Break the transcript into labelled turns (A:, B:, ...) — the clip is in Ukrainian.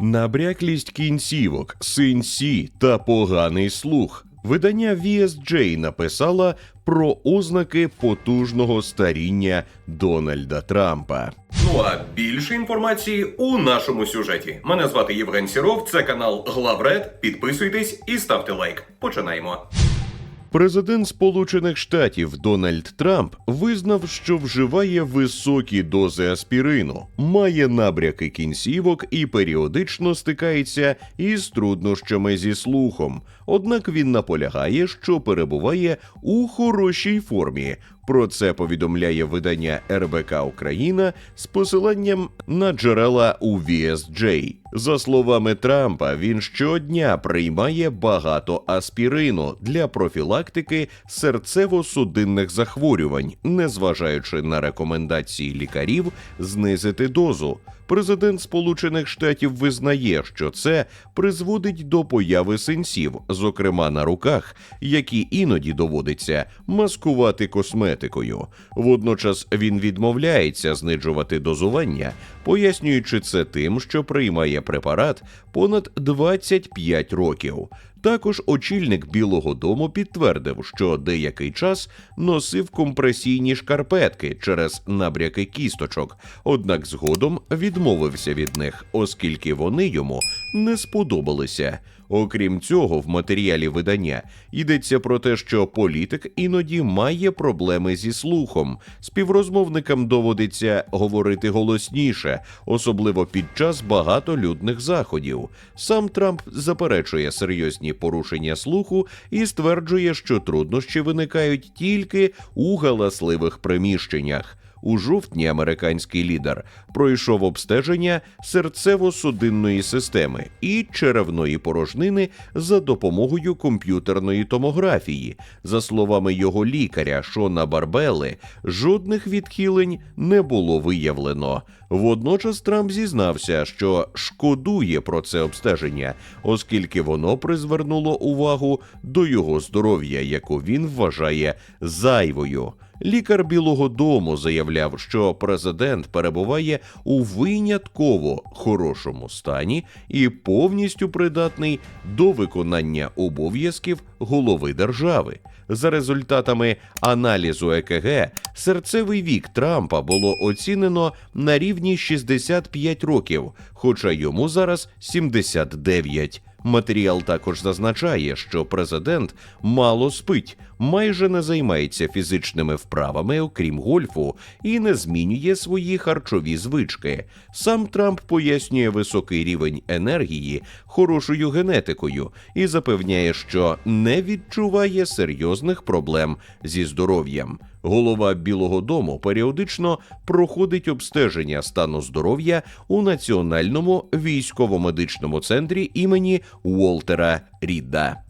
A: Набряклість кінцівок, синці та поганий слух. Видання VSJ написала про ознаки потужного старіння Дональда Трампа.
B: Ну а більше інформації у нашому сюжеті. Мене звати Євген Сіров, це канал Главред. Підписуйтесь і ставте лайк. Починаємо.
A: Президент Сполучених Штатів Дональд Трамп визнав, що вживає високі дози аспірину, має набряки кінцівок і періодично стикається із труднощами зі слухом. Однак він наполягає, що перебуває у хорошій формі. Про це повідомляє видання РБК Україна з посиланням на джерела у VSJ. За словами Трампа, він щодня приймає багато аспірину для профілактики серцево-судинних захворювань, незважаючи на рекомендації лікарів знизити дозу. Президент Сполучених Штатів визнає, що це призводить до появи синців, зокрема на руках, які іноді доводиться маскувати косметикою. Водночас він відмовляється знижувати дозування, пояснюючи це тим, що приймає препарат понад 25 років. Також очільник Білого Дому підтвердив, що деякий час носив компресійні шкарпетки через набряки кісточок, однак згодом відмовився від них, оскільки вони йому не сподобалися. Окрім цього, в матеріалі видання йдеться про те, що політик іноді має проблеми зі слухом. Співрозмовникам доводиться говорити голосніше, особливо під час багатолюдних заходів. Сам Трамп заперечує серйозні порушення слуху і стверджує, що труднощі виникають тільки у галасливих приміщеннях. У жовтні американський лідер пройшов обстеження серцево-судинної системи і черевної порожнини за допомогою комп'ютерної томографії. За словами його лікаря Шона Барбели, жодних відхилень не було виявлено. Водночас Трамп зізнався, що шкодує про це обстеження, оскільки воно призвернуло увагу до його здоров'я, яку він вважає зайвою. Лікар Білого Дому заявляв, що президент перебуває у винятково хорошому стані і повністю придатний до виконання обов'язків голови держави. За результатами аналізу ЕКГ, серцевий вік Трампа було оцінено на рівні 65 років, хоча йому зараз 79. Матеріал також зазначає, що президент мало спить, майже не займається фізичними вправами, окрім гольфу, і не змінює свої харчові звички. Сам Трамп пояснює високий рівень енергії хорошою генетикою і запевняє, що не відчуває серйозних проблем зі здоров'ям. Голова Білого Дому періодично проходить обстеження стану здоров'я у Національному військово-медичному центрі імені Уолтера Рідда.